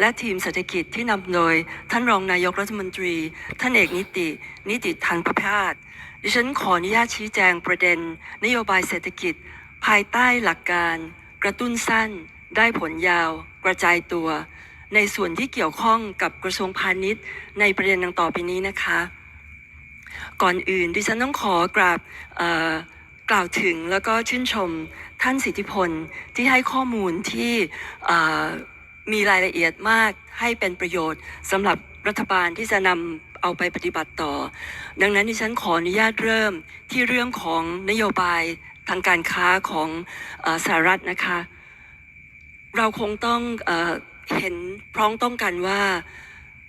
และทีมเศรษฐกิจที่นำโดย ท่านรองนายกรัฐมนตรี ท่านเอกนิติ นิติทันประพาสดิฉันขออนุญาตชี้แจงประเด็น นโยบายเศรษฐกิจ ภายใต้หลักการ กระตุ้นสั้น ได้ผลยาว กระจายตัว ในส่วนที่เกี่ยวข้องกับกระทรวงพาณิชย์ ในประเด็นดังต่อไปนี้นะคะ ก่อนอื่นดิฉันต้องขอกราบกล่าวถึงแล้วก็ชื่นชมท่านสิทธิพลที่ให้ข้อมูลที่ มีรายละเอียดมากให้เป็นประโยชน์สำหรับรัฐบาลที่จะนำเอาไปปฏิบัติต่อ ดังนั้นดิฉันขออนุญาตเริ่มที่เรื่องของนโยบายทางการค้าของอสหรัฐนะคะ เราคงต้องเอเห็นพร้องต้องกันว่า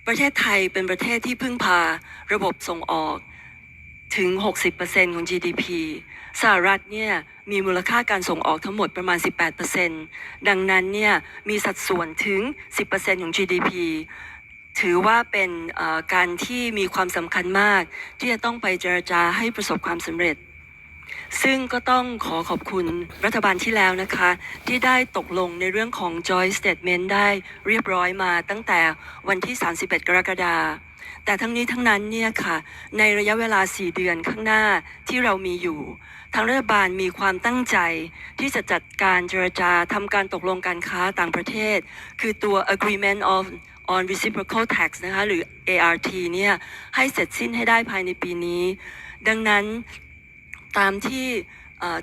ประเทศไทยเป็นประเทศที่พึ่งพาระบบส่งออก ถึง 60%ของ GDP สหรัฐเนี่ยมีมูลค่าการส่งออกทั้งหมดประมาณ 18%ดังนั้นเนี่ยมีสัดส่วนถึง 10%ของ GDP ถือว่าเป็นการที่มีความสำคัญมาก ที่จะต้องไปเจรจาให้ประสบความสำเร็จ ซึ่งก็ต้องขอขอบคุณรัฐบาลที่แล้วนะคะ ที่ได้ตกลงในเรื่องของ Joint Statement ได้เรียบร้อยมาตั้งแต่วันที่ 31 กรกฎาคม แต่ทั้งนี้ทั้งนั้นเนี่ยค่ะในระยะเวลา 4 เดือนข้างหน้าที่เรามีอยู่ ทางรัฐบาลมีความตั้งใจที่จะจัดการเจรจาทำการตกลงการค้าต่างประเทศ คือตัว Agreement of on Reciprocal Tax นะคะหรือ ART เนี่ยให้เสร็จสิ้นให้ได้ภายในปีนี้ ดังนั้นตามที่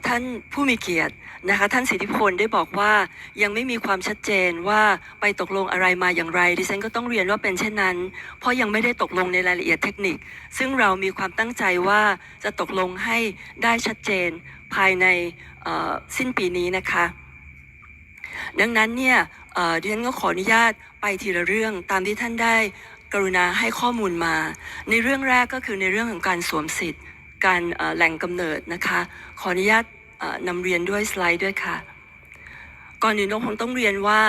ท่านผู้มีเกียรตินะคะท่านสิทธิพลได้บอกว่ายังไม่มีความชัดเจนว่าไปตกลงอะไรมาอย่างไร ดิฉันก็ต้องเรียนว่าเป็นเช่นนั้น เพราะยังไม่ได้ตกลงในรายละเอียดเทคนิค ซึ่งเรามีความตั้งใจว่าจะตกลงให้ได้ชัดเจนภายในสิ้นปีนี้นะคะ ดังนั้นเนี่ยดิฉันก็ขออนุญาตไปทีละเรื่องตามที่ท่านได้กรุณาให้ข้อมูลมา ในเรื่องแรกก็คือในเรื่องของการสวมสิทธิ์ การแหล่งกำเนิดนะคะ ขออนุญาตนำเรียนด้วยสไลด์ด้วยค่ะ ก่อนอื่นเราคงต้องเรียนว่า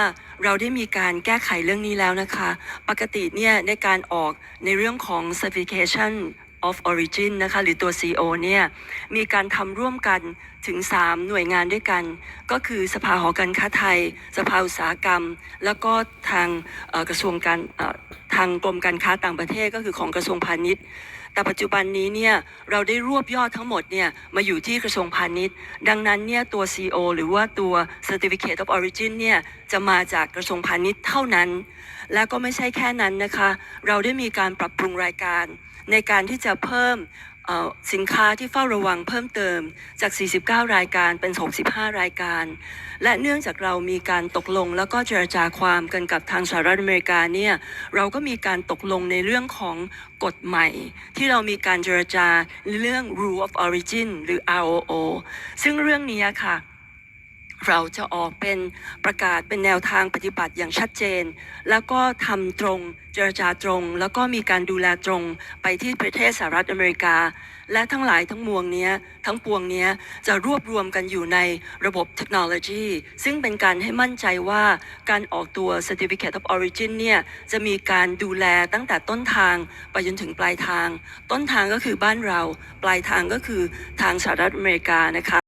เราได้มีการแก้ไขเรื่องนี้แล้วนะคะ ปกติเนี่ยในการออกในเรื่องของ certification of origin นะคะหรือตัว CO เนี่ยมีการทำร่วมกันถึง 3 หน่วยงานด้วยกัน ก็คือสภาหอการค้าไทย สภาอุตสาหกรรม แล้วก็ทางกระทรวงการทางกรมการค้าต่างประเทศก็คือของกระทรวงพาณิชย์ แต่ปัจจุบันนี้เนี่ยเราได้รวบยอดทั้งหมดเนี่ยมาอยู่ที่กระทรวงพาณิชย์ ดังนั้นเนี่ยตัว CO หรือว่าตัว Certificate of Origin เนี่ยจะมาจากกระทรวงพาณิชย์เท่านั้น และก็ไม่ใช่แค่นั้นนะคะ เราได้มีการปรับปรุงรายการในการที่จะเพิ่ม สินค้าที่เฝ้าระวังเพิ่มเติมจาก 49 รายการเป็น 65 รายการ และเนื่องจากเรามีการตกลงแล้วก็เจรจาความกันกับทางสหรัฐอเมริกาเนี่ยเราก็มีการตกลงในเรื่องของกฎใหม่ ที่เรามีการเจรจาเรื่อง rule of origin หรือ ROO ซึ่งเรื่องนี้ค่ะ เราจะออกเป็นประกาศเป็นแนวทางปฏิบัติอย่างชัดเจน แล้วก็ทำตรงเจรจาตรง แล้วก็มีการดูแลตรงไปที่ประเทศสหรัฐอเมริกา และทั้งหลายทั้งมวงเนี้ยทั้งปวงเนี้ยจะรวบรวมกันอยู่ในระบบเทคโนโลยี ซึ่งเป็นการให้มั่นใจว่าการออกตัว Certificate of Origin เนี่ยจะมีการดูแลตั้งแต่ต้นทางไปจนถึงปลายทาง ต้นทางก็คือบ้านเรา ปลายทางก็คือทางสหรัฐอเมริกานะคะ